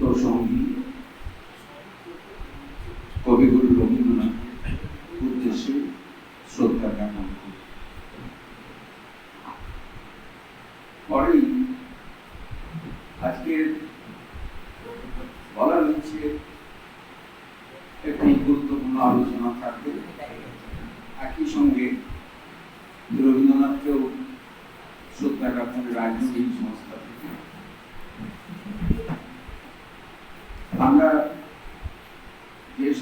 সঙ্গী কবিগুরু রবীন্দ্রনাথ উদ্দেশ্যে শ্রদ্ধা পরেই আজকের বলা হচ্ছে একটি গুরুত্বপূর্ণ আলোচনা থাকবে। একই সঙ্গে রবীন্দ্রনাথকেও শ্রদ্ধা জ্ঞাপনের রাজনৈতিক সংস্থা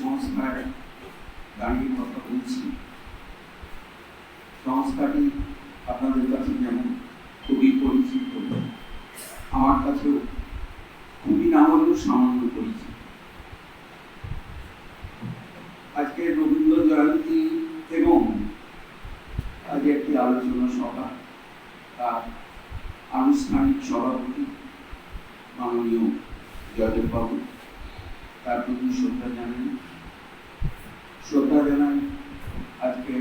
সংস্থায় দাঁড়িয়ে কথা বলছি সংস্থাটি আপনাদের কাছে যেমন খুবই পরিচিত, আমার কাছেও খুবই না হলেও সামান্য পরিচিত। আজকে রবীন্দ্র জয়ন্তী এবং আজ একটি আলোচনা সভা, তার আনুষ্ঠানিক সভাপতি মাননীয় জয়দেব বাবু তার প্রতি শ্রদ্ধা জানাই। শ্রদ্ধা জানাই আজকে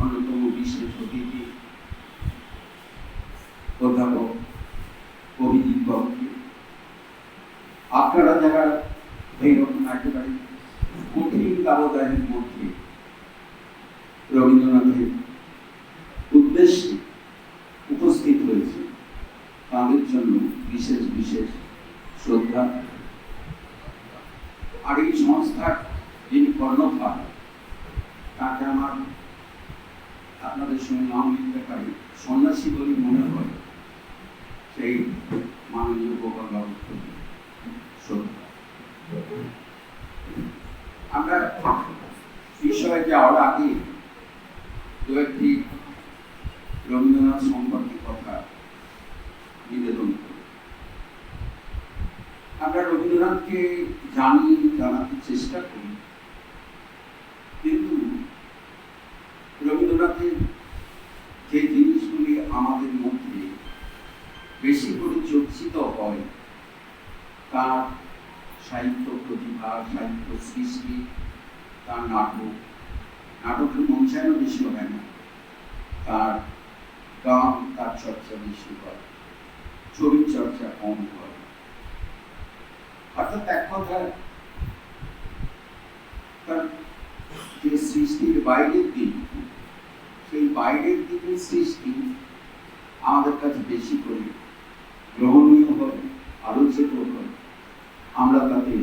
অন্যতম বিশেষ অতিথি, অধ্যাপক অভিজিৎ বাবুকে। আপনারা যারা এইরকম একেবারে কঠিন ব্যবধানের মধ্যে রবীন্দ্রনাথের উদ্দেশ্যে উপস্থিত হয়েছে, তাদের জন্য বিশেষ বিশেষ শ্রদ্ধা। আর এই সংস্থার যিনি কর্ণধার তাকে আমার আপনাদের সঙ্গে নাম লিখতে পারি সন্ন্যাসী বলে মনে হয়, সেই মাননীয় গোপাল আমরা বিষয়ে যাওয়ার আগে দু একটি রবীন্দ্রনাথ সম্পর্কে কথা নিবেদন আমরা রবীন্দ্রনাথকে জানি, জানাতে চেষ্টা করি কিন্তু রবীন্দ্রনাথের যে জিনিসগুলি আমাদের মধ্যে বেশি করে চর্চিত হয় তার সাহিত্য প্রতিভা, সাহিত্য সৃষ্টি, তার নাটক। নাটকের মঞ্চায়নও বেশি হয় না। তার গান, তার চর্চা বেশি হয়। ছবির চর্চা কম হয়। অর্থাৎ এক কথায়, তার যে সৃষ্টির বাইরের দিক, সেই বাইরের দিকের সৃষ্টি আমাদের কাছে বেশি করে গ্রহণীয় হয়, আলোচিত হয়। আমরা তাতে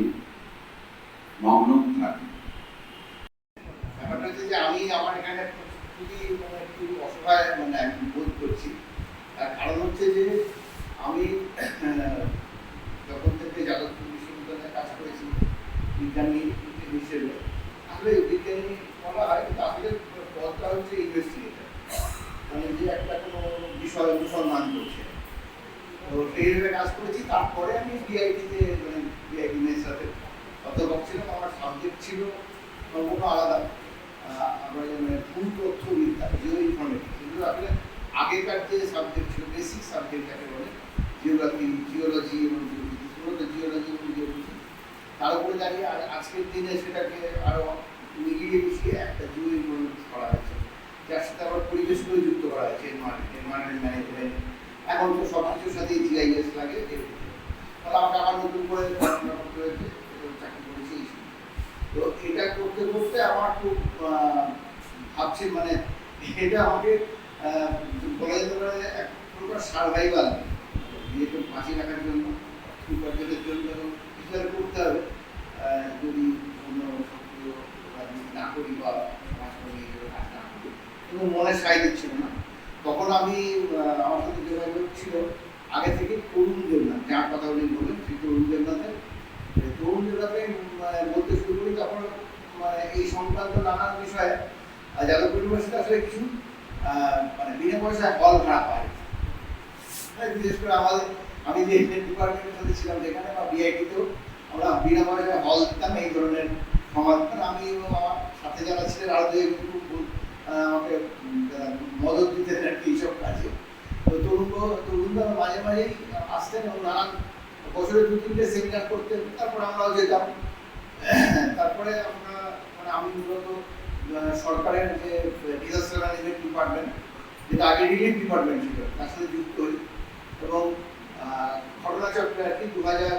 মগ্ন থাকি। ব্যাপারটা হচ্ছে যে আমি আমার এখানে খুবই মানে অসহায় মানে বোধ করছি। তার কারণ হচ্ছে যে আমি যখন থেকে যাদবপুর কাজ করেছি আসলে বলা হয় আসলে হচ্ছে মানে যে একটা কোনো বিষয় অনুসন্ধান করছে। তো সেই হিসেবে কাজ করেছি। তারপরে আমি বিআইটিতে মানে বিআইটি মেসাতে অধ্যাপক আমার আমরা জিও ইনফরমেটিক্স এগুলো আসলে আগেকার যে সাবজেক্ট ছিল বেসিক সাবজেক্ট যাকে বলে জিওলজি জিওলজি এবং জিওলজি তার উপরে দাঁড়িয়ে আজকের দিনে সেটাকে আরও মিলিয়ে মিশিয়ে একটা জিও ইনফরমেটিক্স করা হয়েছে। যার সাথে আবার পরিবেশকেও যুক্ত করা হয়েছে এনভায়রনমেন্ট ম্যানেজমেন্ট এখন তো সব কিছুর সাথেই জিআইএস লাগে। তাহলে আমাকে আবার নতুন করে পড়াশোনা করতে হয়েছে এবং চাকরি করেছি এই সময়। তো এটা করতে করতে আমার খুব আহ, ভাবছি মানে এটা আমাকে বলা যেতে পারে এক প্রকার সার্ভাইভাল নিজেকে বাঁচিয়ে রাখার জন্য উপার্জনের জন্য কিছু করতে হবে যদি অন্য সক্রিয় না করি বা সমাজকর্মী কাজ না করি এবং মনে সাই দিচ্ছিল না। তখন আমি আমার সাথে যোগাযোগ ছিল। আগে থেকে তরুণ দেবনাথ, যার কথা উনি বললেন, সেই তরুণ দেবনাথের। তরুণ দেবনাথে মানে বলতে শুরু করি তখন মানে এই সংক্রান্ত নানান বিষয়ে আহ, যাদবপুর ইউনিভার্সিটি আসলে কিছু মানে বিনা পয়সায় হল ভাড়া পায়। বিশেষ করে আমাদের আমি যে ডিপার্টমেন্টের সাথে ছিলাম যেখানে বা বিআইটিতেও আমরা বিনা পয়সায় হল দিতাম এই ধরনের সমাধান আমি এবং আমার সাথে যারা ছিলেন আরও দু আমাকে মদত দিতেন আর কি এইসব কাজে। তো তরুণ তরুণরা মাঝে মাঝেই আসতেন এবং নানান বছরে দু তিনটে সেমিনার করতেন। তারপর আমরাও যেতাম। তারপরে আমরা মানে আমি মূলত মানে সরকারের যে ডিজাস্টার ম্যানেজমেন্ট ডিপার্টমেন্ট যেটা আগে রিলিফ ডিপার্টমেন্ট ছিল, তার সাথে যুক্ত হই। এবং ঘটনাচক্রে আর কি দু হাজার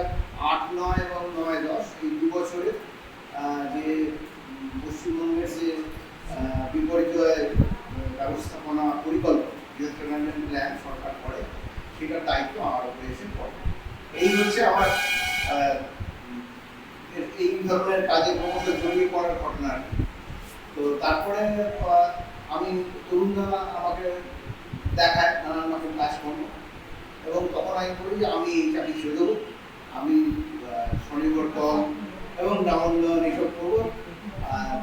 আট, নয় এবং নয় দশ, এই দু বছরে যে পশ্চিমবঙ্গের যে বিপর্যয় ব্যবস্থাপনা পরিকল্পনা ডিজাস্টার ম্যানেজমেন্ট প্ল্যান সরকার করে, সেটার দায়িত্ব আমার উপরে এসে পড়ে। এই হচ্ছে আমার এই ধরনের কাজে ক্রমশ জড়িয়ে পড়ার ঘটনা তো তারপরে আমি তরুণরা আমাকে দেখায় নানান রকম কাজকর্ম এবং তখন আমি বলি যে, আমি এই চাকরি ছেড়ে দেবো। আমি স্বনির্ভর দল এবং গ্রামোন্নয়ন এইসব করব।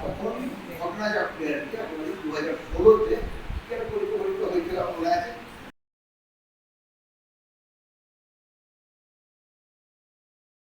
তখন ঘটনা চক্রে আর কি আপনাদের দু হাজার ষোলোতে